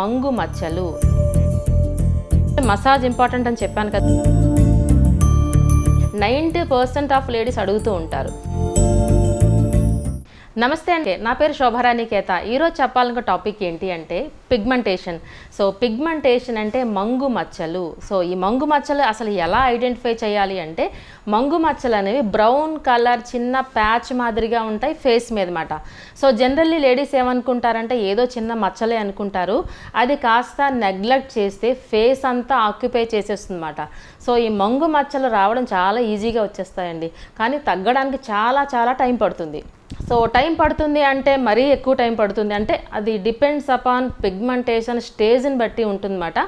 మంగు మచ్చలు. Massage important అని చెప్పాను కదా. నైంటీ పర్సెంట్ ఆఫ్ లేడీస్ అడుగుతూ ఉంటారు. నమస్తే అండి. నా పేరు శోభారాణి కేత ఈరోజు చెప్పాలనుకున్న టాపిక్ ఏంటి అంటే పిగ్మెంటేషన్. సో పిగ్మెంటేషన్ అంటే మంగు మచ్చలు. సో ఈ మంగు మచ్చలు అసలు ఎలా ఐడెంటిఫై చేయాలి అంటే మంగు మచ్చలు అనేవి బ్రౌన్ కలర్ చిన్న ప్యాచ్ మాదిరిగా ఉంటాయి ఫేస్ మీద మాట. సో జనరల్లీ లేడీస్ ఏమనుకుంటారంటే ఏదో చిన్న మచ్చలే అనుకుంటారు. అది కాస్త నెగ్లెక్ట్ చేస్తే ఫేస్ అంతా ఆక్యుపై చేసేస్తుంది సో ఈ మంగు మచ్చలు రావడం చాలా ఈజీగా వచ్చేస్తాయండి. కానీ తగ్గడానికి చాలా చాలా టైం పడుతుంది. సో టైం పడుతుంది అంటే మరీ ఎక్కువ టైం పడుతుంది అంటే అది డిపెండ్స్ అపాన్ పిగ్మెంటేషన్ స్టేజ్ని బట్టి ఉంటుందన్నమాట.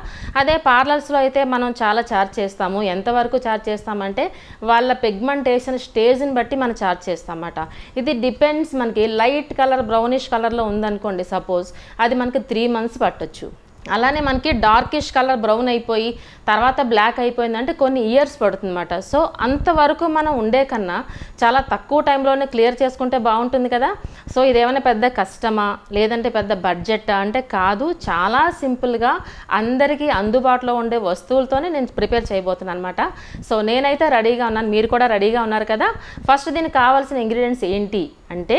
అదే పార్లర్స్లో అయితే మనం చాలా ఛార్జ్ చేస్తాము. ఎంతవరకు ఛార్జ్ చేస్తామంటే వాళ్ళ పిగ్మెంటేషన్ స్టేజ్ని బట్టి మనం ఛార్జ్ చేస్తామన్నమాట. ఇది డిపెండ్స్ మనకి లైట్ కలర్ బ్రౌనిష్ కలర్లో ఉందనుకోండి సపోజ్ అది మనకి త్రీ మంత్స్ పట్టొచ్చు. అలానే మనకి డార్కిష్ కలర్ బ్రౌన్ అయిపోయి తర్వాత బ్లాక్ అయిపోయిందంటే కొన్ని ఇయర్స్ పడుతుందన్నమాట. సో అంతవరకు మనం ఉండే కన్నా చాలా తక్కువ టైంలోనే క్లియర్ చేసుకుంటే బాగుంటుంది కదా. సో ఇదేమైనా పెద్ద కష్టమా? లేదంటే పెద్ద బడ్జెట్? అంటే కాదు చాలా సింపుల్గా అందరికీ అందుబాటులో ఉండే వస్తువులతోనే నేను ప్రిపేర్ చేయబోతున్నాను అనమాట సో నేనైతే రెడీగా ఉన్నాను. మీరు కూడా రెడీగా ఉన్నారు కదా. ఫస్ట్ దీనికి కావాల్సిన ఇంగ్రీడియంట్స్ ఏంటి? అంటే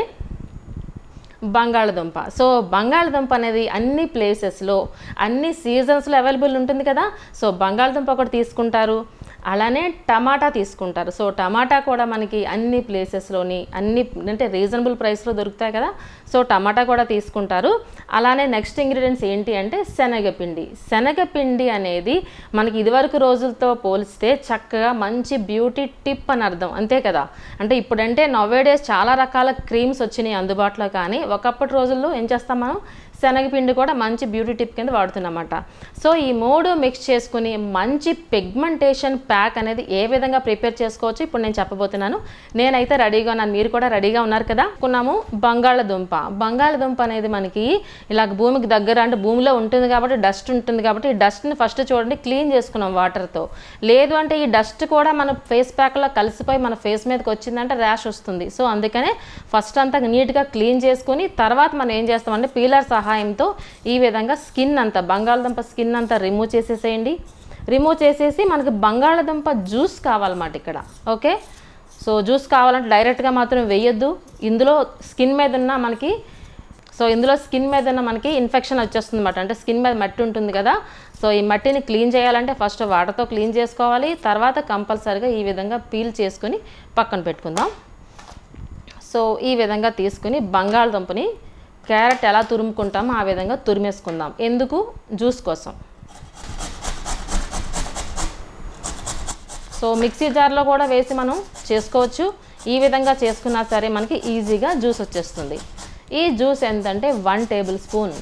బంగాళదుంప. సో బంగాళదుంప అనేది అన్ని ప్లేసెస్లో అన్ని సీజన్స్లో అవైలబుల్ ఉంటుంది కదా? సో బంగాళదుంప ఒకటి తీసుకుంటారు. అలానే టమాటా తీసుకుంటారు. సో టమాటా కూడా మనకి అన్ని ప్లేసెస్లోని అన్ని అంటే రీజనబుల్ ప్రైస్లో దొరుకుతాయి కదా. సో టమాటా కూడా తీసుకుంటారు. అలానే నెక్స్ట్ ఇంగ్రీడియంట్స్ ఏంటి అంటే శనగపిండి. శనగపిండి అనేది మనకి ఇదివరకు రోజులతో పోలిస్తే చక్కగా మంచి బ్యూటీ టిప్ అని అర్థం. అంతే కదా. అంటే ఇప్పుడంటే నవ్వేడేస్ చాలా రకాల క్రీమ్స్ వచ్చినాయి అందుబాటులో కానీ ఒకప్పటి రోజుల్లో ఏం చేస్తాం మనం? శనగపిండి కూడా మంచి బ్యూటీ టిప్ కింద వాడుతున్నమాట సో ఈ మూడు మిక్స్ చేసుకుని మంచి పిగ్మెంటేషన్ ప్యాక్ అనేది ఏ విధంగా ప్రిపేర్ చేసుకోవచ్చు ఇప్పుడు నేను చెప్పబోతున్నాను. నేనైతే రెడీగా ఉన్నాను. మీరు కూడా రెడీగా ఉన్నారు కదా? కొన్నాము బంగాళదుంప. బంగాళదుంప అనేది మనకి ఇలా భూమికి దగ్గర అంటే భూమిలో ఉంటుంది కాబట్టి డస్ట్ ఉంటుంది కాబట్టి ఈ డస్ట్ని ఫస్ట్ చూడండి క్లీన్ చేసుకున్నాం వాటర్తో లేదు అంటే ఈ డస్ట్ కూడా మన ఫేస్ ప్యాక్లో కలిసిపోయి మన ఫేస్ మీదకి వచ్చిందంటే ర్యాష్ వస్తుంది. సో అందుకనే ఫస్ట్ అంతా నీట్గా క్లీన్ చేసుకుని తర్వాత మనం ఏం చేస్తామంటే పీలర్ సహాయంతో ఈ విధంగా స్కిన్ అంతా బంగాళదుంప స్కిన్ అంతా రిమూవ్ చేసేసేయండి. రిమూవ్ చేసేసి మనకి బంగాళదుంప జ్యూస్ కావాలన్నమాట ఇక్కడ ఓకే? సో జ్యూస్ కావాలంటే డైరెక్ట్గా మాత్రం వేయొద్దు. ఇందులో స్కిన్ మీద ఉన్న మనకి సో ఇందులో స్కిన్ మీద ఉన్న మనకి ఇన్ఫెక్షన్ వచ్చేస్తుంది అనమాట అంటే స్కిన్ మీద మట్టి ఉంటుంది కదా సో ఈ మట్టిని క్లీన్ చేయాలంటే ఫస్ట్ వాటర్తో క్లీన్ చేసుకోవాలి. తర్వాత కంపల్సరిగా ఈ విధంగా పీల్ చేసుకుని పక్కన పెట్టుకుందాం. సో ఈ విధంగా తీసుకుని బంగాళదుంపని క్యారెట్ ఎలా తురుముకుంటామో ఆ విధంగా తురిమేసుకుందాం. ఎందుకు? జ్యూస్ కోసం. సో మిక్సీ జార్లో కూడా వేసి మనం చేసుకోవచ్చు. ఈ విధంగా చేసుకున్నా సరే మనకి ఈజీగా జ్యూస్ వచ్చేస్తుంది. ఈ జ్యూస్ ఎంతంటే వన్ టేబుల్ స్పూన్.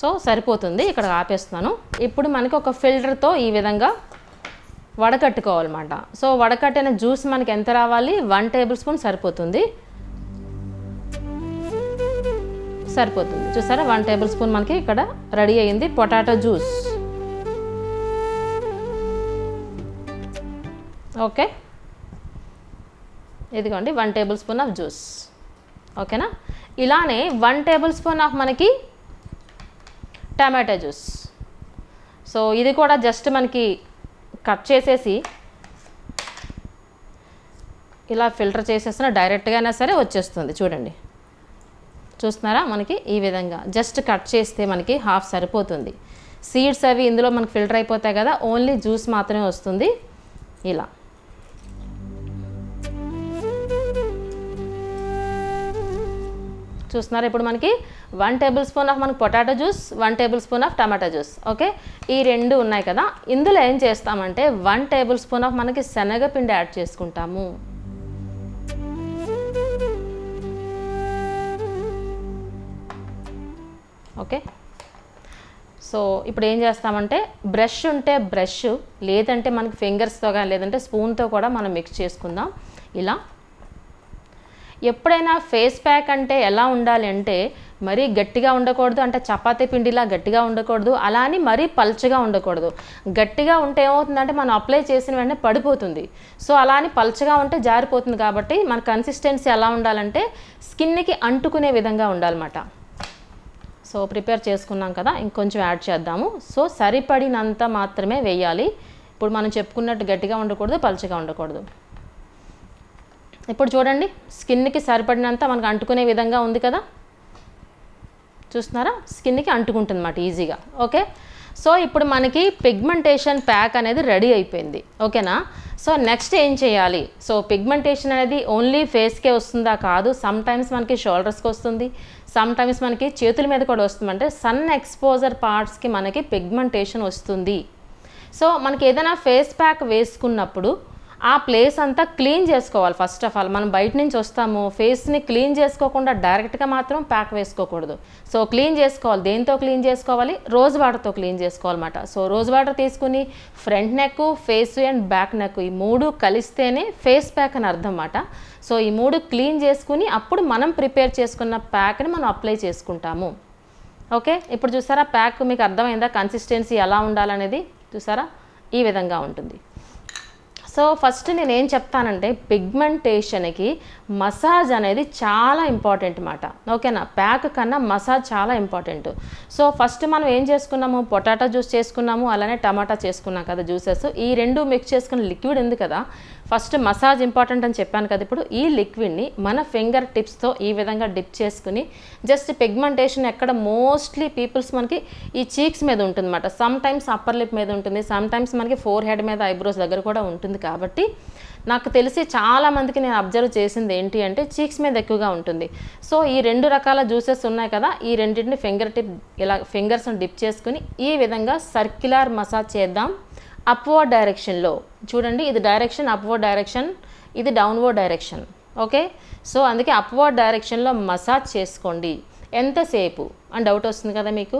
సో సరిపోతుంది. ఇక్కడ ఆపేస్తున్నాను. ఇప్పుడు మనకి ఒక ఫిల్టర్తో ఈ విధంగా వడకట్టుకోవాలన్నమాట. సో వడకట్టిన జ్యూస్ మనకి ఎంత రావాలి? వన్ టేబుల్ స్పూన్ సరిపోతుంది. సరిపోతుంది. చూసారా? వన్ టేబుల్ స్పూన్ మనకి ఇక్కడ రెడీ అయింది పొటాటో జ్యూస్. ఓకే. ఇదిగోండి one tablespoon of juice. ఓకేనా? ఇలానే వన్ టేబుల్ స్పూన్ ఆఫ్ మనకి టమాటా జ్యూస్. సో ఇది కూడా జస్ట్ మనకి కట్ చేసేసి ఇలా ఫిల్టర్ చేసేసిన డైరెక్ట్గా అయినా సరే వచ్చేస్తుంది. చూడండి. చూస్తున్నారా? మనకి ఈ విధంగా. జస్ట్ కట్ చేస్తే మనకి హాఫ్ సరిపోతుంది. సీడ్స్ అవి ఇందులో మనకి ఫిల్టర్ అయిపోతాయి కదా ఓన్లీ జ్యూస్ మాత్రమే వస్తుంది. ఇలా. చూస్తున్నారు? ఇప్పుడు మనకి వన్ టేబుల్ స్పూన్ ఆఫ్ మనకి potato juice one tablespoon of tomato juice. Okay? ఈ రెండు ఉన్నాయి కదా. ఇందులో ఏం చేస్తామంటే వన్ టేబుల్ స్పూన్ ఆఫ్ మనకి శనగపిండి యాడ్ చేసుకుంటాము. ఓకే? సో ఇప్పుడు ఏం చేస్తామంటే బ్రష్ ఉంటే బ్రష్ లేదంటే మనకి ఫింగర్స్తో కానీ లేదంటే స్పూన్తో కూడా మనం మిక్స్ చేసుకుందాం. ఇలా. ఎప్పుడైనా ఫేస్ ప్యాక్ అంటే ఎలా ఉండాలి అంటే మరీ గట్టిగా ఉండకూడదు అంటే చపాతీ పిండిలా గట్టిగా ఉండకూడదు అలా అని మరీ పల్చగా ఉండకూడదు. గట్టిగా ఉంటే ఏమవుతుందంటే మనం అప్లై చేసిన వెంటనే పడిపోతుంది. సో అలా అని పల్చగా ఉంటే జారిపోతుంది కాబట్టి మన కన్సిస్టెన్సీ ఎలా ఉండాలంటే స్కిన్కి అంటుకునే విధంగా ఉండాలన్నమాట. సో ప్రిపేర్ చేసుకున్నాం కదా ఇంకొంచెం యాడ్ చేద్దాము. సో సరిపడినంత మాత్రమే వేయాలి. ఇప్పుడు మనం చెప్పుకున్నట్టు గట్టిగా ఉండకూడదు పలుచగా ఉండకూడదు. ఇప్పుడు చూడండి స్కిన్కి సరిపడినంత మనకు అంటుకునే విధంగా ఉంది కదా. చూస్తున్నారా? స్కిన్కి అంటుకుంటుంది అన్నమాట ఈజీగా. ఓకే? సో ఇప్పుడు మనకి పిగ్మెంటేషన్ ప్యాక్ అనేది రెడీ అయిపోయింది. ఓకేనా? సో నెక్స్ట్ ఏం చేయాలి? సో పిగ్మెంటేషన్ అనేది ఓన్లీ ఫేస్కే వస్తుందా కాదు సమ్ టైమ్స్ మనకి షోల్డర్స్కి వస్తుంది సమ్ టైమ్స్ మనకి చేతుల మీద కూడా వస్తుందంటే సన్ ఎక్స్పోజర్ పార్ట్స్కి మనకి పిగ్మెంటేషన్ వస్తుంది. సో మనకి ఏదైనా ఫేస్ ప్యాక్ వేసుకున్నప్పుడు ఆ ప్లేస్ అంతా క్లీన్ చేసుకోవాలి ఫస్ట్ ఆఫ్ ఆల్ మనం బయట నుంచి వస్తాము ఫేస్ని క్లీన్ చేసుకోకుండా డైరెక్ట్గా మాత్రం ప్యాక్ వేసుకోకూడదు. సో క్లీన్ చేసుకోవాలి. దేంతో క్లీన్ చేసుకోవాలి? రోజ్ వాటర్తో క్లీన్ చేసుకోవాలన్నమాట. సో రోజ్ వాటర్ తీసుకుని front neck face and back neck ఈ మూడు కలిస్తేనే ఫేస్ ప్యాక్ అని అర్థం అన్నమాట సో ఈ మూడు క్లీన్ చేసుకుని అప్పుడు మనం ప్రిపేర్ చేసుకున్న ప్యాక్ని మనం అప్లై చేసుకుంటాము. ఓకే ఇప్పుడు చూసారా ప్యాక్ మీకు అర్థమైందా? కన్సిస్టెన్సీ ఎలా ఉండాలనేది? చూసారా? ఈ విధంగా ఉంటుంది. సో ఫస్ట్ నేను ఏం చెప్తానంటే పిగ్మెంటేషన్కి మసాజ్ అనేది చాలా ఇంపార్టెంట్ మాట. ఓకేనా? ప్యాక్ కన్నా మసాజ్ చాలా ఇంపార్టెంట్. సో ఫస్ట్ మనం ఏం చేసుకున్నాము? పొటాటో జ్యూస్ చేసుకున్నాము అలానే టమాటా చేసుకున్నాం కదా జ్యూసెస్. ఈ రెండు మిక్స్ చేసుకున్న లిక్విడ్ ఉంది కదా ఫస్ట్ మసాజ్ ఇంపార్టెంట్ అని చెప్పాను కదా ఇప్పుడు ఈ లిక్విడ్ని మన ఫింగర్ టిప్స్తో ఈ విధంగా డిప్ చేసుకుని జస్ట్ పిగ్మెంటేషన్ ఎక్కడ మోస్ట్లీ పీపుల్స్ మనకి ఈ చీక్స్ మీద ఉంటుంది అనమాట సమ్ టైమ్స్ అప్పర్ లిప్ మీద ఉంటుంది సమ్ టైమ్స్ మనకి ఫోర్ హెడ్ మీద ఐబ్రోస్ దగ్గర కూడా ఉంటుంది కాబట్టి నాకు తెలిసి చాలా మందికి నేను అబ్జర్వ్ చేసింది ఏంటి అంటే చీక్స్ మీద ఎక్కువగా ఉంటుంది. సో ఈ రెండు రకాల జ్యూసెస్ ఉన్నాయి కదా ఈ రెండింటిని ఫింగర్ టిప్ ఇలా ఫింగర్స్ని డిప్ చేసుకుని ఈ విధంగా సర్క్యులర్ మసాజ్ చేద్దాం. అప్వర్డ్ డైరెక్షన్లో చూడండి ఇది డైరెక్షన్ అప్వర్డ్ డైరెక్షన్ ఇది డౌన్వర్డ్ డైరెక్షన్ ఓకే సో అందుకే అప్వర్డ్ డైరెక్షన్లో మసాజ్ చేసుకోండి. ఎంతసేపు అని డౌట్ వస్తుంది కదా మీకు?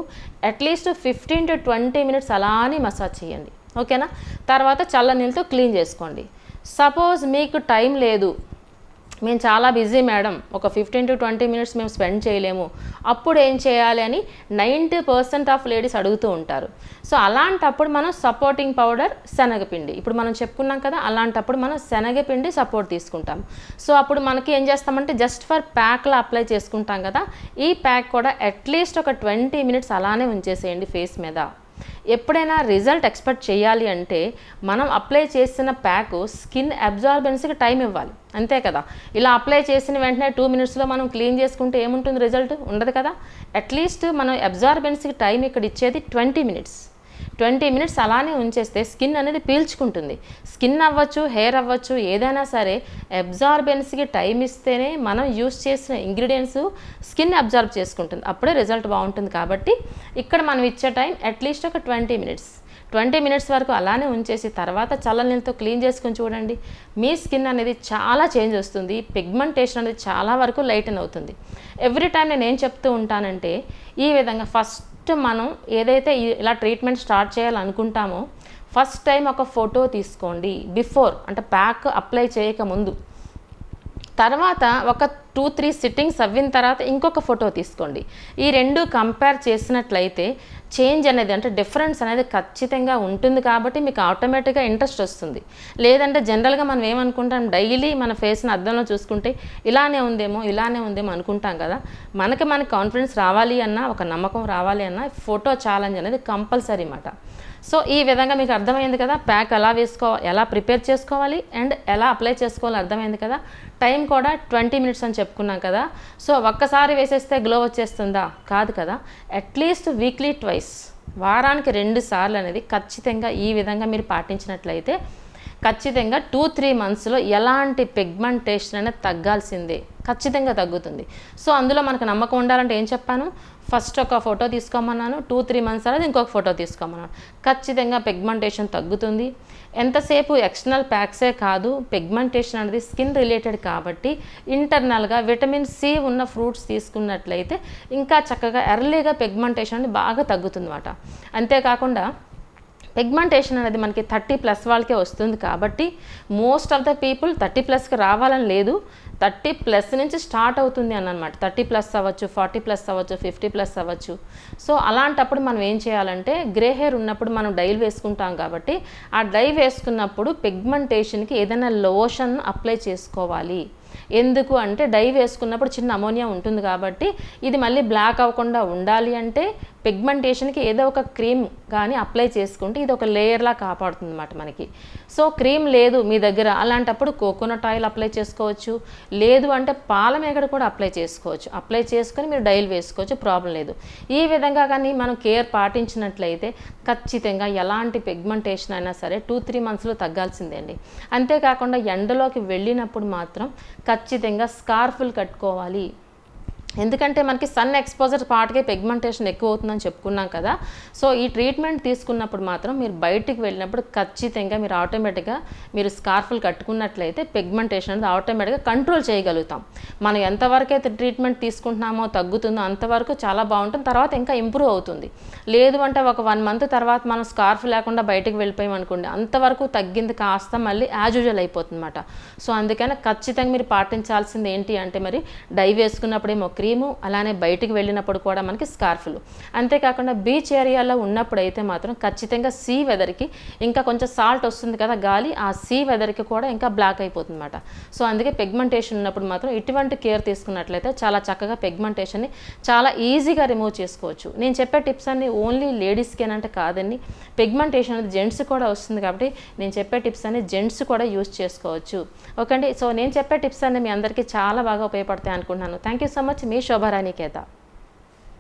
At least fifteen to twenty minutes అలానే మసాజ్ చేయండి. ఓకేనా తర్వాత చల్ల నీళ్ళతో క్లీన్ చేసుకోండి. సపోజ్ మీకు టైం లేదు. మేము చాలా బిజీ మేడం. ఒక ఫిఫ్టీన్ టు ట్వంటీ మినిట్స్ మేము స్పెండ్ చేయలేము. అప్పుడు ఏం చేయాలి అని నైంటీ పర్సెంట్ ఆఫ్ లేడీస్ అడుగుతూ ఉంటారు. సో అలాంటప్పుడు మనం సపోర్టింగ్ పౌడర్ శనగపిండి ఇప్పుడు మనం చెప్పుకున్నాం కదా అలాంటప్పుడు మనం శనగపిండి సపోర్ట్ తీసుకుంటాం. సో అప్పుడు మనకి ఏం చేస్తామంటే జస్ట్ ఫర్ ప్యాక్లో అప్లై చేసుకుంటాం కదా ఈ ప్యాక్ కూడా అట్లీస్ట్ ఒక ట్వంటీ మినిట్స్ అలానే ఉంచేసేయండి ఫేస్ మీద. ఎప్పుడైనా రిజల్ట్ ఎక్స్పెక్ట్ చేయాలి అంటే మనం అప్లై చేసిన ప్యాక్ స్కిన్ అబ్జార్బెన్స్కి టైం ఇవ్వాలి. అంతే కదా? ఇలా అప్లై చేసిన వెంటనే టూ మినిట్స్లో మనం క్లీన్ చేసుకుంటే ఏముంటుంది రిజల్ట్? ఉండదు కదా? అట్లీస్ట్ మనం అబ్జార్బెన్స్కి టైం ఇక్కడ ఇచ్చేది ట్వంటీ మినిట్స్. ట్వంటీ మినిట్స్ అలానే ఉంచేస్తే స్కిన్ అనేది పీల్చుకుంటుంది. స్కిన్ అవ్వచ్చు హెయిర్ అవ్వచ్చు ఏదైనా సరే అబ్జార్బెన్స్కి టైం ఇస్తేనే మనం యూస్ చేసిన ఇంగ్రీడియంట్స్ స్కిన్ అబ్జార్బ్ చేసుకుంటుంది. అప్పుడే రిజల్ట్ బాగుంటుంది కాబట్టి ఇక్కడ మనం ఇచ్చే టైం అట్లీస్ట్ ఒక ట్వంటీ మినిట్స్. ట్వంటీ మినిట్స్ వరకు అలానే ఉంచేసి తర్వాత చల్ల నీళ్ళతో క్లీన్ చేసుకొని చూడండి. మీ స్కిన్ అనేది చాలా చేంజ్ వస్తుంది. పిగ్మెంటేషన్ అనేది చాలా వరకు లైటన్ అవుతుంది. ఎవ్రీ టైం నేను ఏం చెప్తూ ఉంటానంటే ఈ విధంగా ఫస్ట్ మనం ఏదైతే ఇలా ట్రీట్మెంట్ స్టార్ట్ చేయాలనుకుంటామో ఫస్ట్ టైం ఒక ఫోటో తీసుకోండి. బిఫోర్ అంటే ప్యాక్ అప్లై చేయక ముందు తర్వాత ఒక టూ త్రీ సిట్టింగ్స్ అవ్విన తర్వాత ఇంకొక ఫోటో తీసుకోండి. ఈ రెండు కంపేర్ చేసినట్లయితే చేంజ్ అనేది అంటే డిఫరెన్స్ అనేది ఖచ్చితంగా ఉంటుంది కాబట్టి మీకు ఆటోమేటిక్గా ఇంట్రెస్ట్ వస్తుంది. లేదంటే జనరల్గా మనం ఏమనుకుంటాం డైలీ మన ఫేస్ని అద్దంలో చూసుకుంటే ఇలానే ఉందేమో ఇలానే ఉందేమో అనుకుంటాం కదా. మనకి మనకి కాన్ఫిడెన్స్ రావాలి అన్నా ఒక నమ్మకం రావాలి అన్నా ఫోటో ఛాలెంజ్ అనేది కంపల్సరీ అన్నమాట సో ఈ విధంగా మీకు అర్థమైంది కదా ప్యాక్ ఎలా వేసుకో ఎలా ప్రిపేర్ చేసుకోవాలి అండ్ ఎలా అప్లై చేసుకోవాలి అర్థమైంది కదా. టైం కూడా ట్వంటీ మినిట్స్ అని చెప్పుకున్నాం కదా. సో ఒక్కసారి వేసేస్తే గ్లో వచ్చేస్తుందా? కాదు కదా. అట్లీస్ట్ వీక్లీ ట్వైస్ వారానికి రెండు సార్లు అనేది ఖచ్చితంగా ఈ విధంగా మీరు పాటించినట్లయితే ఖచ్చితంగా టూ త్రీ మంత్స్లో ఎలాంటి పిగ్మెంటేషన్ అనేది తగ్గాల్సిందే. ఖచ్చితంగా తగ్గుతుంది. సో అందులో మనకు నమ్మకం ఉండాలంటే ఏం చెప్పాను? ఫస్ట్ ఒక ఫోటో తీసుకోమన్నాను టూ త్రీ మంత్స్ అనేది ఇంకొక ఫోటో తీసుకోమన్నాను. ఖచ్చితంగా పిగ్మెంటేషన్ తగ్గుతుంది. ఎంతసేపు ఎక్స్టర్నల్ ప్యాక్సే కాదు పిగ్మెంటేషన్ అనేది స్కిన్ రిలేటెడ్ కాబట్టి ఇంటర్నల్గా విటమిన్ సి ఉన్న ఫ్రూట్స్ తీసుకున్నట్లయితే ఇంకా చక్కగా ఎర్లీగా పిగ్మెంటేషన్ అనేది బాగా తగ్గుతుంది అన్నమాట అంతేకాకుండా పిగ్మెంటేషన్ అనేది మనకి థర్టీ ప్లస్ వాళ్ళకే వస్తుంది కాబట్టి most of the people thirty ప్లస్కి రావాలని లేదు. థర్టీ ప్లస్ నుంచి స్టార్ట్ అవుతుంది అని అనమాట థర్టీ ప్లస్ అవ్వచ్చు ఫార్టీ ప్లస్ అవ్వచ్చు ఫిఫ్టీ ప్లస్ అవ్వచ్చు. సో అలాంటప్పుడు మనం ఏం చేయాలంటే గ్రే హెయిర్ ఉన్నప్పుడు మనం డైల్ వేసుకుంటాం కాబట్టి ఆ డై వేసుకున్నప్పుడు పిగ్మెంటేషన్కి ఏదైనా లోషన్ అప్లై చేసుకోవాలి. ఎందుకు అంటే డై వేసుకున్నప్పుడు చిన్న అమోనియా ఉంటుంది కాబట్టి ఇది మళ్ళీ బ్లాక్ అవ్వకుండా ఉండాలి అంటే పిగ్మెంటేషన్కి ఏదో ఒక క్రీమ్ కానీ అప్లై చేసుకుంటే ఇది ఒక లేయర్లా కాపాడుతుంది అనమాట మనకి. సో క్రీమ్ లేదు మీ దగ్గర అలాంటప్పుడు కోకోనట్ ఆయిల్ అప్లై చేసుకోవచ్చు. లేదు అంటే పాల మేకడ కూడా అప్లై చేసుకోవచ్చు. అప్లై చేసుకొని మీరు డైల్ వేసుకోవచ్చు ప్రాబ్లం లేదు. ఈ విధంగా కానీ మనం కేర్ పాటించినట్లయితే ఖచ్చితంగా ఎలాంటి పిగ్మెంటేషన్ అయినా సరే టూ త్రీ మంత్స్లో తగ్గాల్సిందే అండి. అంతేకాకుండా ఎండలోకి వెళ్ళినప్పుడు మాత్రం ఖచ్చితంగా స్కార్ఫులు కట్టుకోవాలి. ఎందుకంటే మనకి సన్ ఎక్స్పోజర్ పాటికే పిగ్మెంటేషన్ ఎక్కువ అవుతుందని చెప్పుకున్నాం కదా. సో ఈ ట్రీట్మెంట్ తీసుకున్నప్పుడు మాత్రం మీరు బయటికి వెళ్ళినప్పుడు ఖచ్చితంగా మీరు ఆటోమేటిక్గా మీరు స్కార్ఫులు కట్టుకున్నట్లయితే పిగ్మెంటేషన్ అనేది ఆటోమేటిక్గా కంట్రోల్ చేయగలుగుతాం. మనం ఎంతవరకు అయితే ట్రీట్మెంట్ తీసుకుంటున్నామో తగ్గుతుందో అంతవరకు చాలా బాగుంటుంది. తర్వాత ఇంకా ఇంప్రూవ్ అవుతుంది. లేదు అంటే ఒక వన్ మంత్ తర్వాత మనం స్కార్ఫ్ లేకుండా బయటికి వెళ్ళిపోయామనుకోండి అంతవరకు తగ్గింది కాస్త మళ్ళీ యాజ్ యూజువల్ అయిపోతుంది అనమాట సో అందుకని ఖచ్చితంగా మీరు పాటించాల్సింది ఏంటి అంటే మరి డై వేసుకున్నప్పుడే వేసుకున్నప్పుడేమో క్రీము అలానే బయటికి వెళ్ళినప్పుడు కూడా మనకి స్కార్ఫ్లు. అంతేకాకుండా బీచ్ ఏరియాలో ఉన్నప్పుడు అయితే మాత్రం ఖచ్చితంగా సీ వెదర్కి ఇంకా కొంచెం సాల్ట్ వస్తుంది కదా గాలి ఆ సీ వెదర్కి కూడా ఇంకా బ్లాక్ అయిపోతుంది అనమాట సో అందుకే పిగ్మెంటేషన్ ఉన్నప్పుడు మాత్రం ఇటువంటి కేర్ తీసుకున్నట్లయితే చాలా చక్కగా పిగ్మెంటేషన్ని చాలా ఈజీగా రిమూవ్ చేసుకోవచ్చు. నేను చెప్పే టిప్స్ అన్ని ఓన్లీ లేడీస్కేనంటే కాదండి. పిగ్మెంటేషన్ అనేది జెంట్స్ కూడా వస్తుంది కాబట్టి నేను చెప్పే టిప్స్ అన్ని జెంట్స్ కూడా యూస్ చేసుకోవచ్చు. ఓకే అండి. సో నేను చెప్పే టిప్స్ అన్ని మీ అందరికీ చాలా బాగా ఉపయోగపడతాయి అనుకుంటున్నాను. Thank you so much. Me Shobharani కేత